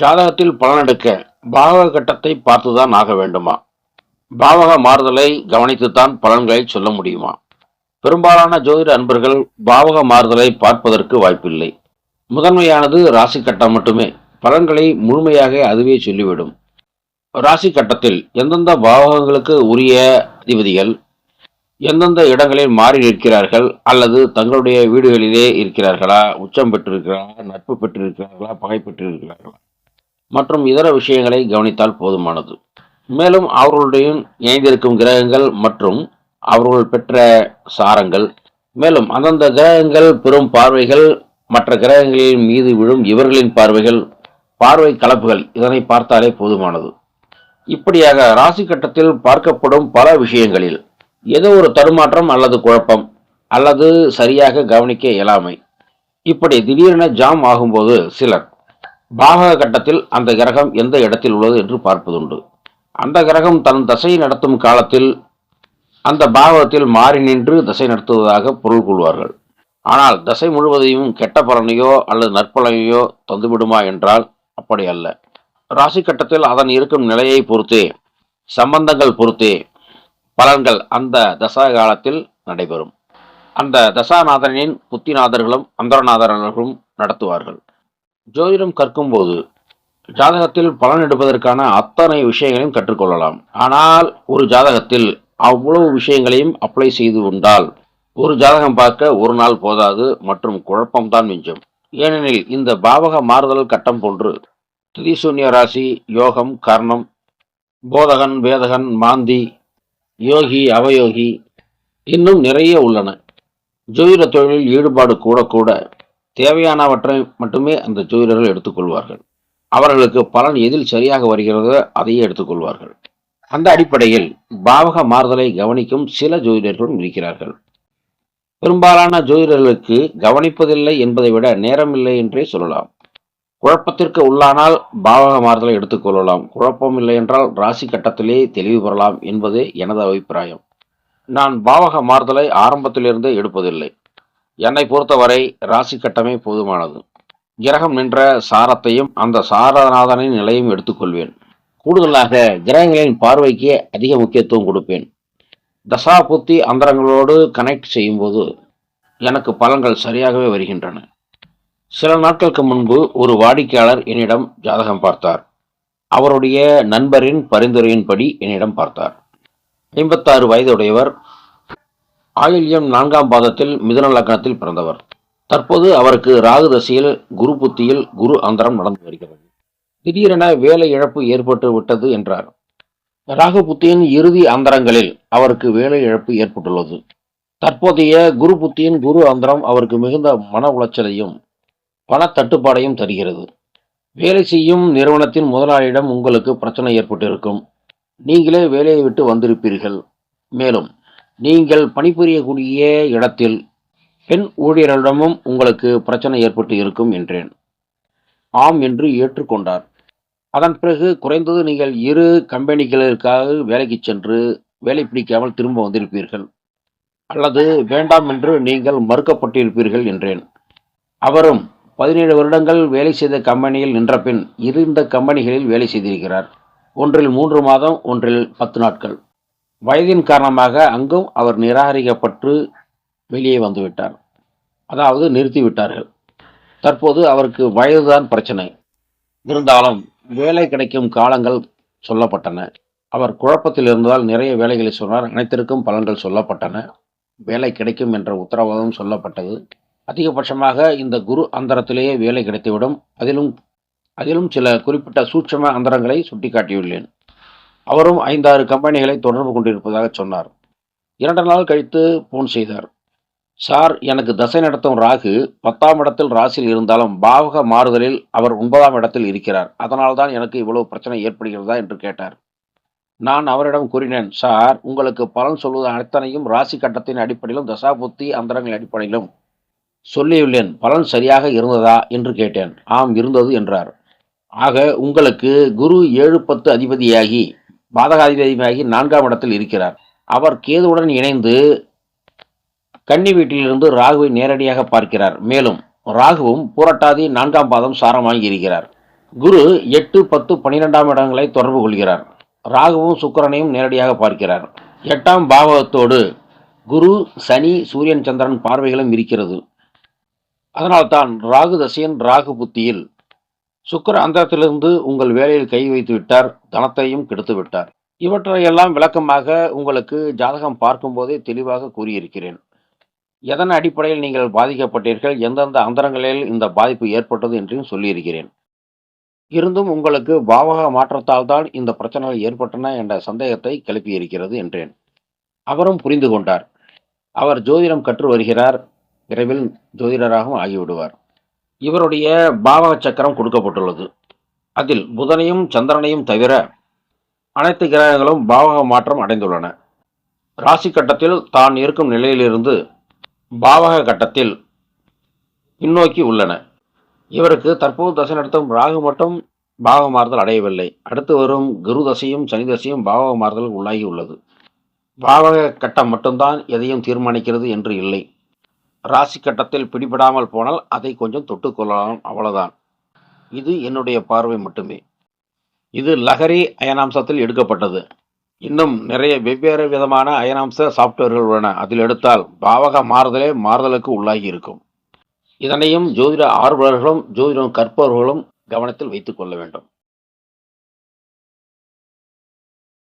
ஜாதகத்தில் பலனெடுக்க பாவக கட்டத்தை பார்த்துதான் ஆக வேண்டுமா? பாவக மாறுதலை கவனித்துத்தான் பலன்களை சொல்ல முடியுமா? பெரும்பாலான ஜோதிட அன்பர்கள் பாவக மாறுதலை பார்ப்பதற்கு வாய்ப்பில்லை. முதன்மையானது ராசி கட்டம் மட்டுமே. பலன்களை முழுமையாக அதுவே சொல்லிவிடும். ராசி கட்டத்தில் எந்தெந்த பாவகங்களுக்கு உரிய அதிபதிகள் எந்தெந்த இடங்களில் மாறி நிற்கிறார்கள் அல்லது தங்களுடைய வீடுகளிலே இருக்கிறார்களா உச்சம் பெற்றிருக்கிறார்களா நட்பு பெற்றிருக்கிறார்களா பகை பெற்றிருக்கிறார்களா? மற்றும் இதர விஷயங்களை கவனித்தால் போதுமானது. மேலும் அவர்களுடைய இணைந்திருக்கும் கிரகங்கள் மற்றும் அவர்கள் பெற்ற சாரங்கள் மேலும் அந்தந்த கிரகங்கள் பெறும் பார்வைகள் மற்ற கிரகங்களின் மீது விழும் இவர்களின் பார்வைகள் பார்வை கலப்புகள் இதனை பார்த்தாலே போதுமானது. இப்படியாக ராசி கட்டத்தில் பார்க்கப்படும் பல விஷயங்களில் ஏதோ ஒரு தடுமாற்றம் அல்லது குழப்பம் அல்லது சரியாக கவனிக்க இயலாமை. இப்படி திடீரென ஜாம் ஆகும்போது சிலர் பாகக கட்டத்தில் அந்த கிரகம் எந்த இடத்தில் உள்ளது என்று பார்ப்பதுண்டு. அந்த கிரகம் தன் தசை நடத்தும் காலத்தில் அந்த பாகத்தில் மாறி நின்று தசை நடத்துவதாக பொருள் கொள்வார்கள். ஆனால் தசை முழுவதையும் கெட்ட பலனையோ அல்லது நற்பலனையோ தந்துவிடுமா என்றால் அப்படி அல்ல. ராசி கட்டத்தில் அதன் இருக்கும் நிலையை பொறுத்தே சம்பந்தங்கள் பொறுத்தே பலன்கள் அந்த தசா காலத்தில் நடைபெறும். அந்த தசாநாதனின் புத்திநாதர்களும் அந்தரநாதர்களும் நடத்துவார்கள். ஜோதிடம் கற்கும்போது ஜாதகத்தில் பலன் எடுப்பதற்கான அத்தனை விஷயங்களையும் கற்றுக்கொள்ளலாம். ஆனால் ஒரு ஜாதகத்தில் அவ்வளவு விஷயங்களையும் அப்ளை செய்து கொண்டால் ஒரு ஜாதகம் பார்க்க ஒரு நாள் போதாது மற்றும் குழப்பம்தான் மிஞ்சும். ஏனெனில் இந்த பாவக மாறுதல் கட்டம் போன்று திரிசூன்ய ராசி யோகம் கர்ணம் போதகன் வேதகன் மாந்தி யோகி அவயோகி இன்னும் நிறைய உள்ளன. ஜோதிட தொழிலில் ஈடுபாடு கூட கூட தேவையானவற்றை மட்டுமே அந்த ஜோதிடர்கள் எடுத்துக்கொள்வார்கள். அவர்களுக்கு பலன் எதில் சரியாக வருகிறதோ அதையே எடுத்துக்கொள்வார்கள். அந்த அடிப்படையில் பாவக மாறுதலை கவனிக்கும் சில ஜோதிடர்களும் இருக்கிறார்கள். பெரும்பாலான ஜோதிடர்களுக்கு கவனிப்பதில்லை என்பதை விட நேரமில்லை என்றே சொல்லலாம். குழப்பத்திற்கு உள்ளானால் பாவக மாறுதலை எடுத்துக்கொள்ளலாம். குழப்பம் இல்லை என்றால் ராசி கட்டத்திலே தெளிவு பெறலாம் என்பது எனது அபிப்பிராயம். நான் பாவக மாறுதலை ஆரம்பத்திலிருந்தே எடுப்பதில்லை. என்னை பொறுத்தவரை ராசி கட்டமே போதுமானது. கிரகம் நின்ற சாரத்தையும் அந்த சாரநாதனின் நிலையும் எடுத்துக்கொள்வேன். கூடுதலாக கிரகங்களின் பார்வைக்கு அதிக முக்கியத்துவம் கொடுப்பேன். தசா புத்தி அந்தரங்களோடு கனெக்ட் செய்யும்போது எனக்கு பலன்கள் சரியாகவே வருகின்றன. சில நாட்களுக்கு முன்பு ஒரு வாடிக்கையாளர் என்னிடம் ஜாதகம் பார்த்தார். அவருடைய நண்பரின் பரிந்துரையின்படி என்னிடம் பார்த்தார். ஐம்பத்தாறு வயதுடையவர் ஆயுள்யம் நான்காம் பாதத்தில் மிதுன லக்னத்தில் பிறந்தவர். தற்போது அவருக்கு ராகு தசையில் குரு புத்தியில் குரு அந்தரம் நடந்து வருகிறது. திடீரென வேலை இழப்பு ஏற்பட்டு விட்டது என்றார். ராகு புத்தியின் இறுதி அந்தரங்களில் அவருக்கு வேலை இழப்பு ஏற்பட்டுள்ளது. தற்போதைய குரு புத்தியின் குரு அந்தரம் அவருக்கு மிகுந்த மன உளைச்சலையும் பண தட்டுப்பாடையும் தருகிறது. வேலை செய்யும் நிறுவனத்தின் முதலாளியிடம் உங்களுக்கு பிரச்சனை ஏற்பட்டிருக்கும். நீங்களே வேலையை விட்டு வந்திருப்பீர்கள். மேலும் நீங்கள் பணிபுரியக்கூடிய இடத்தில் பெண் ஊழியர்களிடமும் உங்களுக்கு பிரச்சனை ஏற்பட்டு இருக்கும் என்றேன். ஆம் என்று ஏற்றுக்கொண்டார். அதன் பிறகு குறைந்தது நீங்கள் இரு கம்பெனிகளுக்காக வேலைக்கு சென்று வேலை பிடிக்காமல் திரும்ப வந்திருப்பீர்கள். அல்லது வேண்டாம் என்று நீங்கள் மறுக்கப்பட்டிருப்பீர்கள் என்றேன். அவரும் பதினேழு வருடங்கள் வேலை செய்த கம்பெனியில் நின்ற பின் இருந்த கம்பெனிகளில் வேலை செய்திருக்கிறார். ஒன்றில் மூன்று மாதம் ஒன்றில் பத்து நாட்கள். வயதின் காரணமாக அங்கும் அவர் நிராகரிக்கப்பட்டு வெளியே வந்துவிட்டார். அதாவது நிறுத்திவிட்டார்கள். தற்போது அவருக்கு வயதுதான் பிரச்சனை. இருந்தாலும் வேலை கிடைக்கும் காலங்கள் சொல்லப்பட்டன. அவர் குழப்பத்தில் இருந்ததால் நிறைய வேலைகளை சொன்னார். அனைத்திற்கும் பலன்கள் சொல்லப்பட்டன. வேலை கிடைக்கும் என்ற உத்தரவாதம் சொல்லப்பட்டது. அதிகபட்சமாக இந்த குரு அந்தரத்திலேயே வேலை கிடைத்துவிடும். அதிலும் அதிலும் சில குறிப்பிட்ட சூட்சம அந்தரங்களை சுட்டிக்காட்டியுள்ளேன். அவரும் ஐந்தாறு கம்பெனிகளை தொடர்பு கொண்டிருப்பதாக சொன்னார். இரண்டு நாள் கழித்து போன் செய்தார். சார் எனக்கு தசை நடத்தும் ராகு பத்தாம் இடத்தில் ராசியில் இருந்தாலும் பாவக மாறுதலில் அவர் ஒன்பதாம் இடத்தில் இருக்கிறார். அதனால்தான் எனக்கு இவ்வளவு பிரச்சனை ஏற்படுகிறதா? என்று கேட்டார். நான் அவரிடம் கூறினேன் சார் உங்களுக்கு பலன் சொல்வது அத்தனையும் ராசி கட்டத்தின் அடிப்படையிலும் தசாபுத்தி அந்தரங்கள் அடிப்படையிலும் சொல்லியுள்ளேன். பலன் சரியாக இருந்ததா? என்று கேட்டேன். ஆம் இருந்தது என்றார். ஆக உங்களுக்கு குரு ஏழு பத்து அதிபதியாகி பாதகாதிபதியாகி நான்காம் இடத்தில் இருக்கிறார். அவர் கேதுவுடன் இணைந்து கன்னி வீட்டிலிருந்து ராகுவை நேரடியாக பார்க்கிறார். மேலும் ராகுவும் புரட்டாதி நான்காம் பாதம் சாரமாகி இருக்கிறார். குரு எட்டு பத்து பன்னிரெண்டாம் இடங்களை தொடர்பு கொள்கிறார். ராகுவும் சுக்கரனையும் நேரடியாக பார்க்கிறார். எட்டாம் பாவகத்தோடு குரு சனி சூரியன் சந்திரன் பார்வைகளும் இருக்கிறது. அதனால்தான் ராகு தசையன் ராகு புத்தியில் சுக்கர அந்தரத்திலிருந்து உங்கள் வேலையில் கை வைத்து விட்டார் தனத்தையும் கெடுத்து விட்டார். இவற்றையெல்லாம் விளக்கமாக உங்களுக்கு ஜாதகம் பார்க்கும்போதே தெளிவாக கூறியிருக்கிறேன். எதன் அடிப்படையில் நீங்கள் பாதிக்கப்பட்டீர்கள் எந்தெந்த அந்தரங்களில் இந்த பாதிப்பு ஏற்பட்டது என்றும் சொல்லியிருக்கிறேன். இருந்தும் உங்களுக்கு பாவக மாற்றத்தால் தான் இந்த பிரச்சனைகள் ஏற்பட்டன என்ற சந்தேகத்தை கிளப்பியிருக்கிறது என்றேன். அவரும் புரிந்து கொண்டார். அவர் ஜோதிடம் கற்று வருகிறார். விரைவில் ஜோதிடராகவும் ஆகிவிடுவார். இவருடைய பாவக சக்கரம் கொடுக்கப்பட்டுள்ளது. அதில் புதனையும் சந்திரனையும் தவிர அனைத்து கிரகங்களும் பாவக மாற்றம் அடைந்துள்ளன. ராசி கட்டத்தில் தான் இருக்கும் நிலையிலிருந்து பாவக கட்டத்தில் பின்னோக்கி உள்ளன. இவருக்கு தற்போது தசை நடத்தும் ராகு மட்டும் பாவக மாறுதல் அடையவில்லை. அடுத்து வரும் குரு தசையும் சனி தசையும் பாவக மாறுதல் உள்ளாகி உள்ளது. பாவக கட்டம் மட்டும்தான் எதையும் தீர்மானிக்கிறது என்று இல்லை. ராசி கட்டத்தில் பிடிபடாமல் போனால் அதை கொஞ்சம் தொட்டுக்கொள்ளலாம். அவ்வளோதான் இது என்னுடைய பார்வை மட்டுமே. இது லஹரி அயனாம்சத்தில் எடுக்கப்பட்டது. இன்னும் நிறைய வெவ்வேறு விதமான அயனாம்ச சாஃப்ட்வேர்கள் உள்ளன. அதில் எடுத்தால் பாவக மாறுதலே மாறுதலுக்கு உள்ளாகி இருக்கும். இதனையும் ஜோதிட ஆர்வலர்களும் ஜோதிடம் கற்பவர்களும் கவனத்தில் வைத்துக் கொள்ள வேண்டும்.